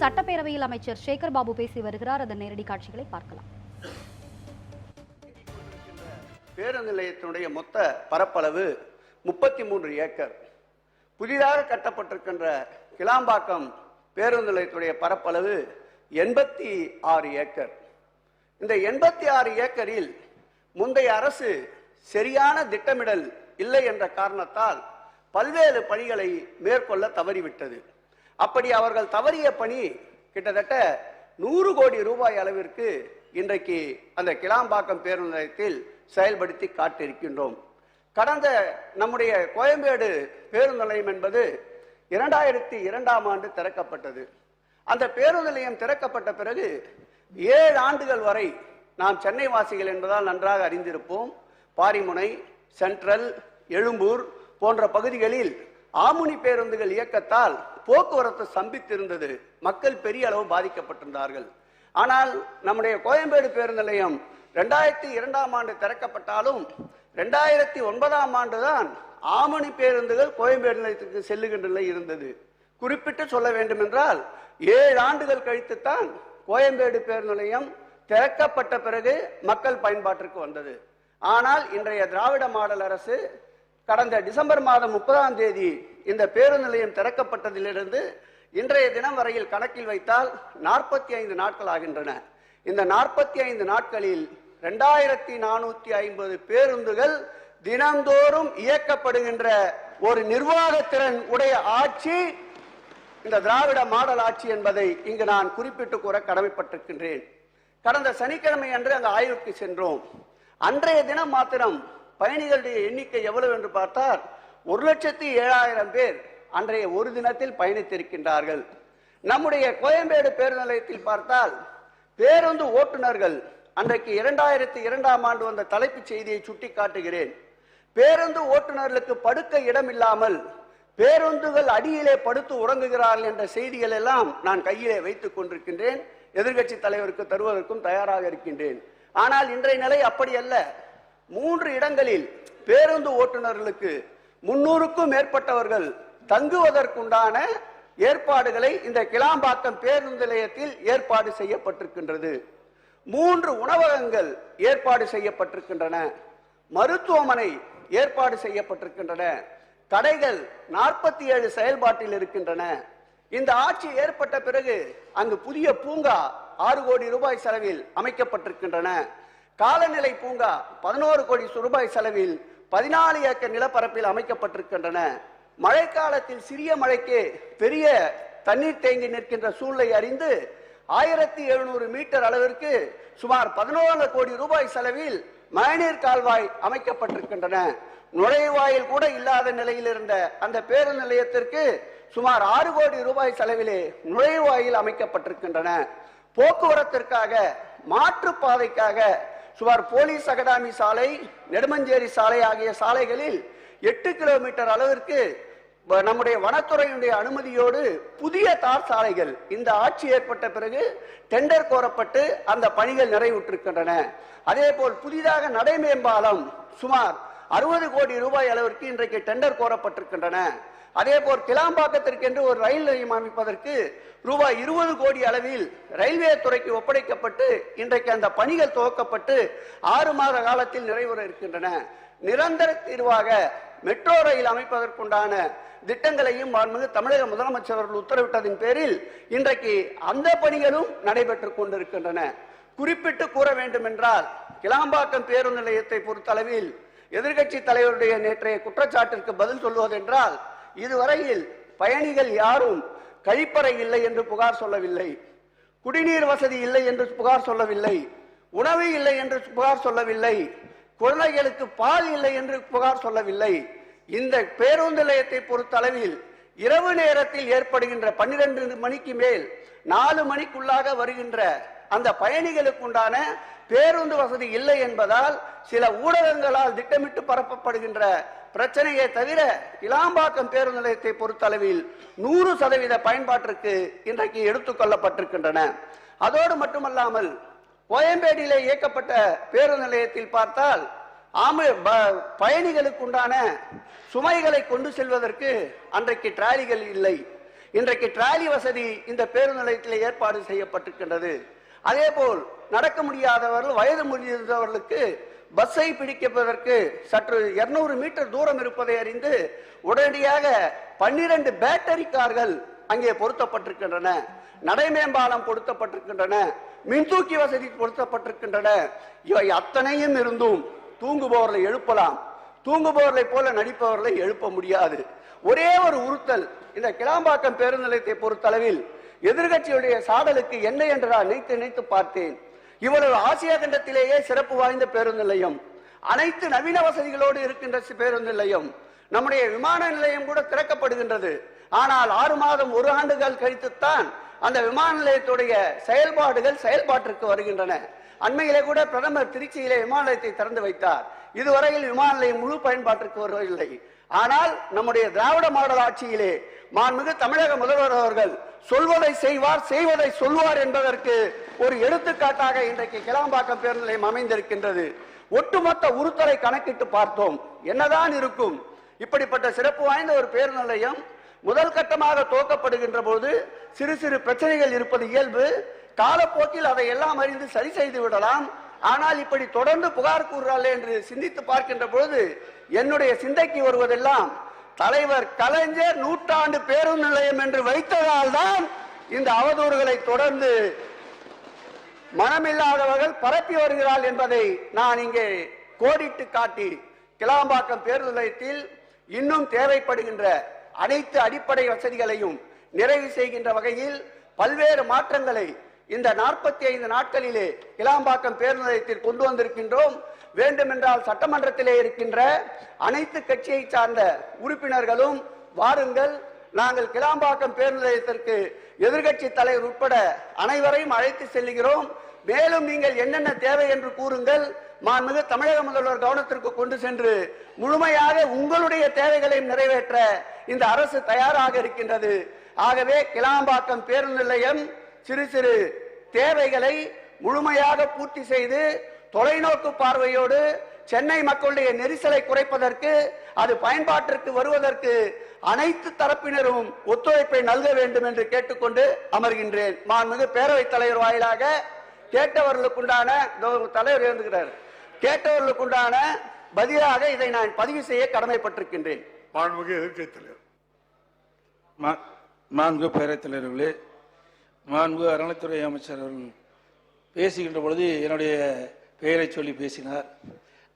சட்டப்பேரவையில் அமைச்சர் சேகர் பாபு பேசி வருகிறார். அதன் நேரடி காட்சிகளை பார்க்கலாம். பேருந்து நிலையத்தினுடைய மொத்த பரப்பளவு முப்பத்தி மூன்று ஏக்கர். புதிதாக கட்டப்பட்டிருக்கின்ற கிளாம்பாக்கம் பேருந்து நிலையத்துடைய பரப்பளவு எண்பத்தி ஆறு ஏக்கர். இந்த எண்பத்தி ஆறு ஏக்கரில் முந்தைய அரசு சரியான திட்டமிடல் இல்லை என்ற காரணத்தால் பல்வேறு பணிகளை மேற்கொள்ள தவறிவிட்டது. அப்படி அவர்கள் தவறிய பணி கிட்டத்தட்ட நூறு கோடி ரூபாய் அளவிற்கு இன்றைக்கு அந்த கிளாம்பாக்கம் பேருந்து நிலையத்தில் செயல்படுத்தி காட்டியிருக்கின்றோம். கடந்த நம்முடைய கோயம்பேடு பேருந்து நிலையம் என்பது இரண்டாயிரத்தி இரண்டாம் ஆண்டு திறக்கப்பட்டது. அந்த பேருந்து நிலையம் திறக்கப்பட்ட பிறகு ஏழு ஆண்டுகள் வரை நாம் சென்னை வாசிகள் என்பதால் நன்றாக அறிந்திருப்போம். பாரிமுனை சென்ட்ரல் எழும்பூர் போன்ற பகுதிகளில் ஆமுனி பேருந்துகள் இயக்கத்தால் போக்குவரத்து சம்பித்திருந்தது. மக்கள் பெரிய அளவு பாதிக்கப்பட்டிருந்தார்கள். ஆனால் நம்முடைய கோயம்பேடு பேருந்து நிலையம் ரெண்டாயிரத்தி இரண்டாம் ஆண்டு திறக்கப்பட்டாலும் ரெண்டாயிரத்தி ஒன்பதாம் ஆண்டு தான் ஆமணி பேருந்துகள் கோயம்பேடு நிலையத்துக்கு செல்லுகின்ற நிலை இருந்தது. குறிப்பிட்டு சொல்ல வேண்டும் என்றால் ஏழு ஆண்டுகள் கழித்துத்தான் கோயம்பேடு பேருந்து நிலையம் திறக்கப்பட்ட பிறகு மக்கள் பயன்பாட்டிற்கு வந்தது. ஆனால் இன்றைய திராவிட மாடல் அரசு கடந்த டிசம்பர் மாதம் முப்பதாம் தேதி இந்த பேருந்து நிலையம் திறக்கப்பட்டதிலிருந்து இன்றைய தினம் வரையில் கணக்கில் வைத்தால் நாற்பத்தி ஐந்து நாட்கள் ஆகின்றன. இந்த நாற்பத்தி ஐந்து நாட்களில் ரெண்டாயிரத்தி நானூத்தி ஐம்பது பேருந்துகள் தினந்தோறும் இயக்கப்படுகின்ற ஒரு நிர்வாகத்திறன் உடைய ஆட்சி இந்த திராவிட மாடல் ஆட்சி என்பதை இங்கு நான் குறிப்பிட்டு கூற கடமைப்பட்டிருக்கின்றேன். கடந்த சனிக்கிழமை அன்று அங்கு ஆய்வுக்கு சென்றோம். அன்றைய தினம் மாத்திரம் பயணிகளுடைய எண்ணிக்கை எவ்வளவு என்று பார்த்தால் ஒரு லட்சத்தி ஏழாயிரம் பேர் அன்றைய ஒரு தினத்தில் பயணித்திருக்கின்றார்கள். நம்முடைய கோயம்பேடு பேருந்து நிலையத்தில் பார்த்தால் பேருந்து ஓட்டுநர்கள் அன்றைக்கு இரண்டாயிரத்தி இரண்டாம் ஆண்டு வந்த தலைப்புச் செய்தியை சுட்டி காட்டுகிறேன் பேருந்து ஓட்டுநர்களுக்கு படுக்க இடம் இல்லாமல் பேருந்துகள் அடியிலே படுத்து உறங்குகிறார்கள் என்ற செய்திகள் எல்லாம் நான் கையிலே வைத்துக் கொண்டிருக்கின்றேன். எதிர்க்கட்சி தலைவருக்கு தருவதற்கும் தயாராக இருக்கின்றேன். ஆனால் இன்றைய நிலை அப்படி அல்ல. மூன்று இடங்களில் பேருந்து ஓட்டுநர்களுக்கு முன்னூறுக்கும் மேற்பட்டவர்கள் தங்குவதற்குண்டான ஏற்பாடுகளை இந்த கிளாம்பாக்கம் பேருந்து நிலையத்தில் ஏற்பாடு செய்யப்பட்டிருக்கின்றது. மூன்று உணவகங்கள் ஏற்பாடு செய்யப்பட்டிருக்கின்றன. மருத்துவமனை ஏற்பாடு செய்யப்பட்டிருக்கின்றன. கடைகள் நாற்பத்தி ஏழு செயல்பாட்டில் இருக்கின்றன. இந்த ஆட்சி ஏற்பட்ட பிறகு அங்கு புதிய பூங்கா ஆறு கோடி ரூபாய் செலவில் அமைக்கப்பட்டிருக்கின்றன. காலநிலை பூங்கா பதினோரு கோடி ரூபாய் செலவில் பதினாலு ஏக்கர் நிலப்பரப்பில் அமைக்கப்பட்டிருக்கின்றன. மழைக்காலத்தில் சிறிய மழைக்கு பெரிய தண்ணீர் தேங்கி நிற்கின்ற சூழலை அறிந்து ஆயிரத்தி எழுநூறு மீட்டர் அளவிற்கு சுமார் பதினோரு கோடி ரூபாய் செலவில் மழைநீர் கால்வாய் அமைக்கப்பட்டிருக்கின்றன. நுழைவாயில் கூட இல்லாத நிலையில் இருந்த அந்த பேருந்து நிலையத்திற்கு சுமார் ஆறு கோடி ரூபாய் செலவிலே நுழைவாயில் அமைக்கப்பட்டிருக்கின்றன. போக்குவரத்திற்காக மாற்றுப்பாதைக்காக சுமார் போலீஸ் அகாடமி சாலை நெடுமஞ்சேரி சாலை ஆகிய சாலைகளில் எட்டு கிலோமீட்டர் அளவிற்கு நம்முடைய வனத்துறையினுடைய அனுமதியோடு புதிய தார் சாலைகள் இந்த ஆட்சி ஏற்பட்ட பிறகு டெண்டர் கோரப்பட்டு அந்த பணிகள் நிறைவுற்றிருக்கின்றன. அதே போல் புதிதாக நடைமேம்பாலம் சுமார் அறுபது கோடி ரூபாய் அளவிற்கு இன்றைக்கு டெண்டர் கோரப்பட்டிருக்கின்றன. அதே போல் கிளாம்பாக்கத்திற்கென்று ஒரு ரயில் நிலையம் அமைப்பதற்கு ரூபாய் இருபது கோடி அளவில் ரயில்வே துறைக்கு ஒப்படைக்கப்பட்டு இன்றைக்கு அந்த பணிகள் துவக்கப்பட்டு ஆறு மாத காலத்தில் நிறைவுற இருக்கின்றன. நிரந்தர தீர்வாக மெட்ரோ ரயில் அமைப்பதற்குண்டான திட்டங்களையும் மாண்புமிகு தமிழக முதலமைச்சர் அவர்கள் உத்தரவிட்டதின் பேரில் இன்றைக்கு அந்த பணிகளும் நடைபெற்றுக் கொண்டிருக்கின்றன. குறிப்பிட்டு கூற வேண்டும் என்றால் கிளாம்பாக்கம் பேருந்து நிலையத்தை பொறுத்தளவில் எதிர்கட்சி தலைவருடைய நேற்றைய குற்றச்சாட்டிற்கு பதில் சொல்வதென்றால் இதுவரையில் பயணிகள் யாரும் கழிப்பறை இல்லை என்று புகார் சொல்லவில்லை. குடிநீர் வசதி இல்லை என்று புகார் சொல்லவில்லை. உணவு இல்லை என்று புகார் சொல்லவில்லை. குழந்தைகளுக்கு பால் இல்லை என்று புகார் சொல்லவில்லை. இந்த பேருந்து நிலையத்தை பொறுத்தளவில் இரவு நேரத்தில் ஏற்படுகின்ற பன்னிரண்டு மணிக்கு மேல் நாலு மணிக்குள்ளாக வருகின்ற அந்த பயணிகளுக்கு உண்டான பேருந்து வசதி இல்லை என்பதால் சில ஊடகங்களால் திட்டமிட்டு பரப்பப்படுகின்ற பிரச்சனையை தவிர இளாம்பாக்கம் பேருந்து நிலையத்தை பொறுத்தளவில் நூறு சதவீத பயன்பாட்டிற்கு இன்றைக்கு எடுத்துக்கொள்ளப்பட்டிருக்கின்றன அதோடு மட்டுமல்லாமல் கோயம்பேடியிலே இயக்கப்பட்ட பேருந்து நிலையத்தில் பார்த்தால் ஆம ப- பயணிகளுக்குண்டான சுமைகளை கொண்டு செல்வதற்கு அன்றைக்கு டிராலிகள் இல்லை. இன்றைக்கு டிராலி வசதி இந்த பேருந்து நிலையத்தில் ஏற்பாடு செய்யப்பட்டிருக்கின்றது. அதே போல் நடக்க முடியாதவர்கள் வயது முடிந்தவர்களுக்கு பஸ்ஸை பிடிப்பதற்கு சற்று 200 மீட்டர் தூரம் இருப்பதை அறிந்து உடனடியாக பன்னிரண்டு பேட்டரி கார்கள் அங்கே பொருத்தப்பட்டிருக்கின்றன. நடைமேம்பாலம் பொருத்தப்பட்டிருக்கின்றன. மின்தூக்கி வசதி பொருத்தப்பட்டிருக்கின்றன. இவை அத்தனையும் இருந்தும் தூங்குபவர்களை எழுப்பலாம். தூங்குபவர்களை போல நடிப்பவர்களை எழுப்ப முடியாது. ஒரே ஒரு உறுத்தல் இந்த கிளாம்பாக்கம் பேருந்து நிலையத்தை பொறுத்தளவில் எதிர்கட்சியுடைய சாடலுக்கு என்ன என்றா நினைத்து நினைத்து பார்த்தேன். இவ்வளவு ஆசியா கண்டத்திலேயே சிறப்பு வாய்ந்த பேருந்து நிலையம். அனைத்து நவீன வசதிகளோடு இருக்கின்ற பேருந்து நிலையம். நம்முடைய விமான நிலையம் கூட திறக்கப்படுகின்றது. ஆனால் ஆறு மாதம் ஒரு ஆண்டுகள் கழித்துத்தான் அந்த விமான நிலையத்துடைய செயல்பாடுகள் செயல்பாட்டிற்கு வருகின்றன. அண்மையிலே கூட பிரதமர் திருச்சியிலே விமான நிலையத்தை திறந்து வைத்தார். இதுவரையில் விமான நிலையம் முழு பயன்பாட்டிற்கு வருவதில்லை. ஆனால் நம்முடைய திராவிட மாடல் ஆட்சியிலே மாண்புமிகு தமிழக முதல்வர் அவர்கள் சொல்வதை செய்வார் செய்வதை சொல்வார் என்பதற்கு ஒரு எடுத்துக்காட்டாக இன்றைக்கு கிளாம்பாக்கம் பேருந்து நிலையம் அமைந்திருக்கின்றது. ஒட்டுமொத்த உறுத்தலை கணக்கிட்டு பார்த்தோம். என்னதான் இருக்கும்? இப்படிப்பட்ட சிறப்பு வாய்ந்த ஒரு பேருந்து நிலையம் முதல் கட்டமாக துவக்கப்படுகின்ற போது சிறு சிறு பிரச்சனைகள் இருப்பது இயல்பு. காலப்போக்கில் அதை எல்லாம் அறிந்து சரி செய்து விடலாம். ஆனால் இப்படி தொடர்ந்து புகார் கூறுறாள் என்று சிந்தித்து பார்க்கின்ற பொழுது என்னுடைய சிந்தைக்கு வருவதெல்லாம் தலைவர் கலைஞர் நூற்றாண்டு பேருந்து நிலையம் என்று வைத்ததால் தான் இந்த அவதூறுகளை தொடர்ந்து மனமில்லாதவர்கள் பரப்பி வருகிறாள் என்பதை நான் இங்கே கோடிட்டு காட்டி கிளாம்பாக்கம் பேருந்து நிலையத்தில் இன்னும் தேவைப்படுகின்ற அனைத்து அடிப்படை வசதிகளையும் நிறைவு செய்கின்ற வகையில் பல்வேறு மாற்றங்களை இந்த நாற்பத்தி ஐந்து நாட்களிலே கிளாம்பாக்கம் பேருந்து நிலையத்தில் கொண்டு வந்திருக்கின்றோம். வேண்டுமென்றால் சட்டமன்றத்திலே இருக்கின்ற அனைத்து கட்சியை சார்ந்த உறுப்பினர்களும் வாருங்கள். நாங்கள் கிளாம்பாக்கம் பேருந்து நிலையத்திற்கு எதிர்க்கட்சி தலைவர் உட்பட அனைவரையும் அழைத்து செல்கிறோம். மேலும் நீங்கள் என்னென்ன தேவை என்று கூறுங்கள். மாண்புமிகு தமிழக முதல்வர் கவனத்திற்கு கொண்டு சென்று முழுமையாக உங்களுடைய தேவைகளையும் நிறைவேற்ற இந்த அரசு தயாராக இருக்கின்றது. ஆகவே கிளாம்பாக்கம் பேருந்து நிலையம் சிறு சிறு தேவைகளை முழுமையாக பூர்த்தி செய்து தொலைநோக்கு பார்வையோடு சென்னை மக்களுடைய நெரிசலை குறைப்பதற்கு அது பயன்பாட்டிற்கு வருவதற்கு அனைத்து தரப்பினரும் ஒத்துழைப்பை நல்க வேண்டும் என்று கேட்டுக்கொண்டு அமர்கின்றேன். மாண்புமிகு பேரவைத் தலைவர் வாயிலாக கேட்டவர்களுக்குண்டான தலைவர் இருந்துகிறார் கேட்டவர்களுக்குண்டான பதிலாக இதை நான் பதிவு செய்ய கடமைப்பட்டிருக்கின்றேன். மாண்புமிகு எதிர்க்கட்சி தலைவர். மா- பேரவைத் தலைவர்களே மாண்பு அறநிலைத்துறை அமைச்சர் பேசுகின்ற பொழுது என்னுடைய பெயரை சொல்லி பேசினார்.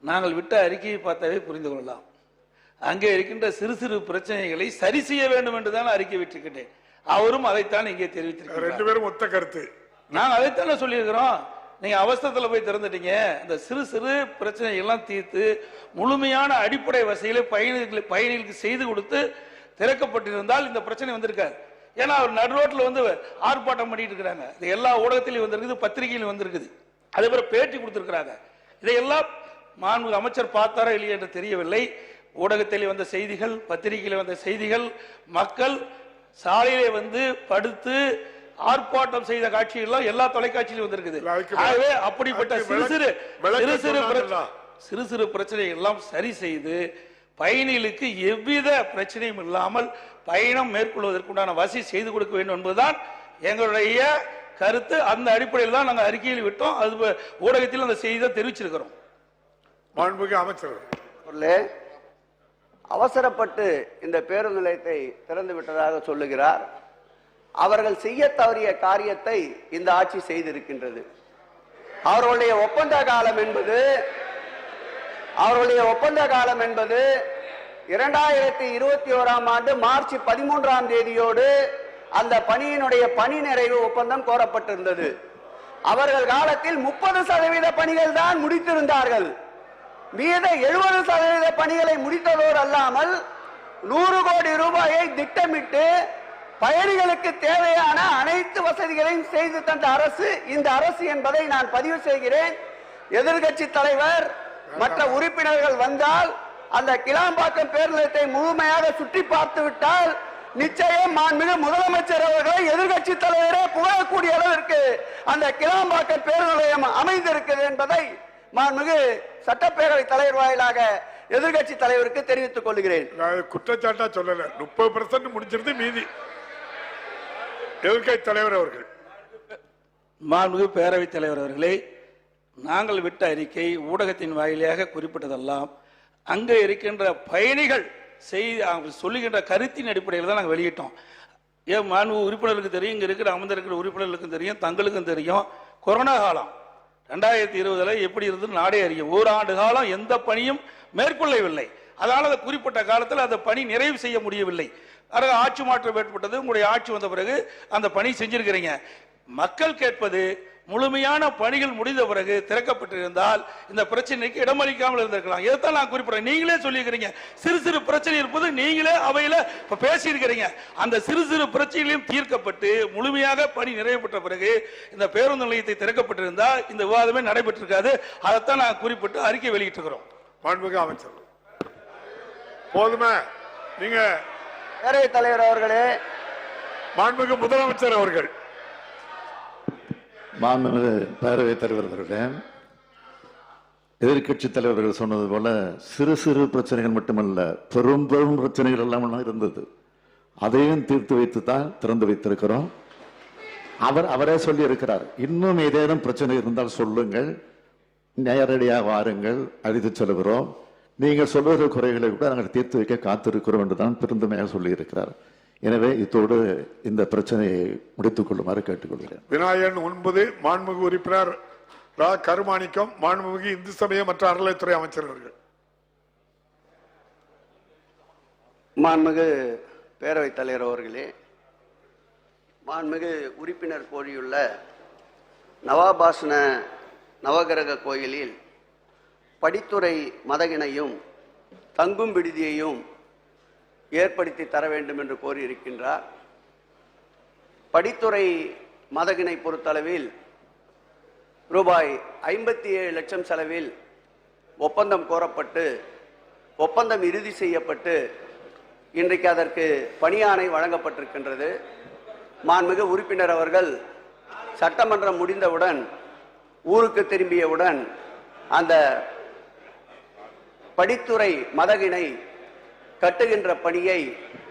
நாங்கள் விட்ட அறிக்கையை பார்த்தாவே புரிந்து கொள்ளலாம். அங்கே இருக்கின்ற சிறு சிறு பிரச்சனைகளை சரி செய்ய வேண்டும் என்று தான் அறிக்கை விட்டிருக்கின்றேன். அவரும் அதைத்தான் இங்கே ரெண்டு தெரிவித்திருக்கிறார் பேரும் ஒத்த கருத்து. நாங்கள் அதைத்தானே சொல்லியிருக்கிறோம். நீங்க அவசரத்துல போய் திறந்துட்டீங்க. இந்த சிறு சிறு பிரச்சனை எல்லாம் தீர்த்து முழுமையான அடிப்படை வசதிகளை பயணிகளுக்கு பயணிகளுக்கு செய்து கொடுத்து திறக்கப்பட்டிருந்தால் இந்த பிரச்சனை வந்திருக்காது. ஏன்னா அவர் நடு வந்து ஆர்ப்பாட்டம் பண்ணிட்டு இருக்கிறாங்க. இது எல்லா ஊடகத்திலையும் வந்திருக்குது பத்திரிகையிலும் வந்திருக்குது. அதே போல பேட்டி கொடுத்திருக்கிறாங்க. இதையெல்லாம் மாண்பு அமைச்சர் பார்த்தாரா இல்லையா என்று தெரியவில்லை. ஊடகத்தில் வந்த செய்திகள் பத்திரிகையில் வந்த செய்திகள் மக்கள் சாலையிலே வந்து படுத்து ஆர்ப்பாட்டம் செய்த காட்சிகள்லாம் எல்லா தொலைக்காட்சியிலும் வந்திருக்குது. ஆகவே அப்படிப்பட்ட சிறு சிறு சிறு சிறு பிரச்சனை-. சிறு பிரச்சனைகள் எல்லாம் சரி செய்து பயணிகளுக்கு எவ்வித பிரச்சனையும் இல்லாமல் பயணம் மேற்கொள்வதற்குண்டான வசதி செய்து கொடுக்க வேண்டும் என்பதுதான் எங்களுடைய கருத்து. அந்த அடிப்படையில் தான் நாங்கள் அறிக்கையில் விட்டோம். அது ஊடகத்தில் அந்த செய்தி தான் தெரிவிச்சிருக்கிறோம். மாண்புமிகு அமைச்சர் அவசரப்பட்டு இந்த பேருந்து நிலையத்தை திறந்து விட்டதாக சொல்லுகிறார். அவர்கள் செய்ய தவறிய காரியத்தை இந்த ஆட்சி செய்திருக்கின்றது. அவர்களுடைய ஒப்பந்த காலம் என்பது அவர்களுடைய ஒப்பந்த காலம் என்பது இரண்டாயிரத்தி இருபத்தி ஓராம் ஆண்டு மார்ச் பதிமூன்றாம் தேதியோடு அந்த பணியினுடைய பணி நிறைவு ஒப்பந்தம் கோரப்பட்டிருந்தது. அவர்கள் காலத்தில் முப்பது சதவீத பணிகள் தான் முடித்திருந்தார்கள். மீத எழுபது சதவீத பணிகளை முடித்ததோடு அல்லாமல் நூறு கோடி ரூபாயை திட்டமிட்டு பயணிகளுக்கு தேவையான அனைத்து வசதிகளையும் செய்து தந்த அரசு இந்த அரசு என்பதை நான் பதிவு செய்கிறேன். எதிர்க்கட்சி தலைவர் மற்ற உறுப்பினர்கள் வந்தால் அந்த கிளாம்பாக்கம் பேருந்தத்தை முழுமையாக சுற்றி பார்த்து விட்டால் நிச்சயம் மாண்புமிகு முதலமைச்சர் அவர்களை எதிர்க்கட்சி தலைவரே புகழக்கூடிய அளவிற்கு அந்த கிளாம்பாக்கம் பேருந்து நிலையம் அமைந்திருக்கிறது என்பதை மாண்புமிகு சட்டப்பேரவை தலைவர் வாயிலாக எதிர்க்கட்சி தலைவருக்கு தெரிவித்துக் கொள்கிறேன். நான் குற்றச்சாட்டா சொல்லல. முப்பது பர்சன்ட் முடிஞ்சிருந்து மீதி. எதிர்க்கட்சி தலைவர் அவர்கள். மாண்புமிகு பேரவைத் தலைவர் அவர்களே நாங்கள் விட்ட அறிக்கை ஊடகத்தின் வாயிலாக குறிப்பிட்டதெல்லாம் அங்கே இருக்கின்ற பயணிகள் செய்தி அவங்க சொல்லுகின்ற கருத்தின் அடிப்படையில் தான் நாங்கள் வெளியிட்டோம். ஏன் மாண்பு உறுப்பினர்களுக்கு தெரியும் இங்கே இருக்கிற அமர்ந்திருக்கிற உறுப்பினர்களுக்கும் தெரியும் தங்களுக்கும் தெரியும். கொரோனா காலம் ரெண்டாயிரத்தி இருபதுல எப்படி இருந்து நாடே அறியும். ஓராண்டு காலம் எந்த பணியும் மேற்கொள்ளவில்லை. அதனால் அந்த குறிப்பிட்ட காலத்தில் அந்த பணி நிறைவு செய்ய முடியவில்லை. அதனால ஆட்சி மாற்றம் ஏற்பட்டது. உங்களுடைய ஆட்சி வந்த பிறகு அந்த பணி செஞ்சிருக்கிறீங்க. மக்கள் கேட்பது முழுமையான பணிகள் முடிந்த பிறகு திறக்கப்பட்டிருந்தால் இந்த பிரச்சனைக்கு இடமளிக்காமல் இருந்திருக்கலாம். இதைத்தான் நான் குறிப்பிடுறேன். நீங்களே சொல்லியிருக்கிறீங்க. சிறு சிறு பிரச்சனை இருப்பது நீங்களே அவையில இப்ப பேசியிருக்கிறீங்க. அந்த சிறு சிறு பிரச்சனைகளையும் தீர்க்கப்பட்டு முழுமையாக பணி நிறைவு பெற்ற பிறகு இந்த பேருந்து நிலையத்தை திறக்கப்பட்டிருந்தா இந்த விவாதமே நடைபெற்றிருக்காது. அதைத்தான் நான் குறிப்பிட்டு அறிக்கை வெளியிட்டிருக்கிறோம். மாண்புமிகு அமைச்சர். போதுமே? நீங்க பேரவைத் தலைவர் அவர்களே. மாண்புமிகு முதலமைச்சர் அவர்கள். மாண்புமிகு பேரவைத் தலைவர் அவர்களே எதிர்க்கட்சி தலைவர்கள் சொன்னது போல சிறு சிறு பிரச்சனைகள் மட்டுமல்ல பெரும் பெரும் பிரச்சனைகள் எல்லாம் இருந்தது. அதையும் தீர்த்து வைத்து தான் திறந்து வைத்திருக்கிறோம். அவர் அவரே சொல்லி இருக்கிறார் இன்னும் ஏதேனும் பிரச்சனை இருந்தால் சொல்லுங்கள் நேரடியாக வாருங்கள் அழைத்து செல்கிறோம். நீங்கள் சொல்வது குறைகளை கூட நாங்கள் தீர்த்து வைக்க காத்திருக்கிறோம் என்று தான் பெருந்தமையாக சொல்லியிருக்கிறார். எனவே இத்தோடு இந்த பிரச்சனையை முடித்துக் கொள்ளுமாறு கேட்டுக்கொள்கிறேன். விநாயகன் ஒன்பது மாண்புமிகு உறுப்பினர் ரா. கருமாணிக்கம் மாண்புமிகு இந்து சமய மற்றும் அறநிலைத்துறை அமைச்சர் அவர்கள். மாண்புமிகு பேரவைத் தலைவர் அவர்களே மாண்புமிகு உறுப்பினர் கோரியுள்ள நவாபாசன நவகிரக கோயிலில் படித்துறை மதகினையும் தங்கும் விடுதியையும் ஏற்படுத்தி தர வேண்டும் என்று கோரியிருக்கின்றார். படித்துறை மதகினை பொறுத்தளவில் ரூபாய் ஐம்பத்தி ஏழு லட்சம் செலவில் ஒப்பந்தம் கோரப்பட்டு ஒப்பந்தம் இறுதி செய்யப்பட்டு இன்றைக்கு அதற்கு பணியாணை வழங்கப்பட்டிருக்கின்றது. மாண்புமிகு உறுப்பினர் அவர்கள் சட்டமன்றம் முடிந்தவுடன் ஊருக்கு திரும்பியவுடன் அந்த படித்துறை மதகினை கட்டுகின்ற பணியை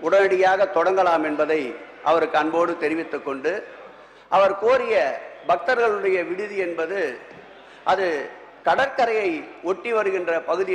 உடனடியாக தொடங்கலாம் என்பதை அவருக்கு அன்போடு தெரிவித்துக் கொண்டு அவர் கோரிய பக்தர்களுடைய விடுதி என்பது அது கடற்கரையை ஒட்டி வருகின்ற பகுதி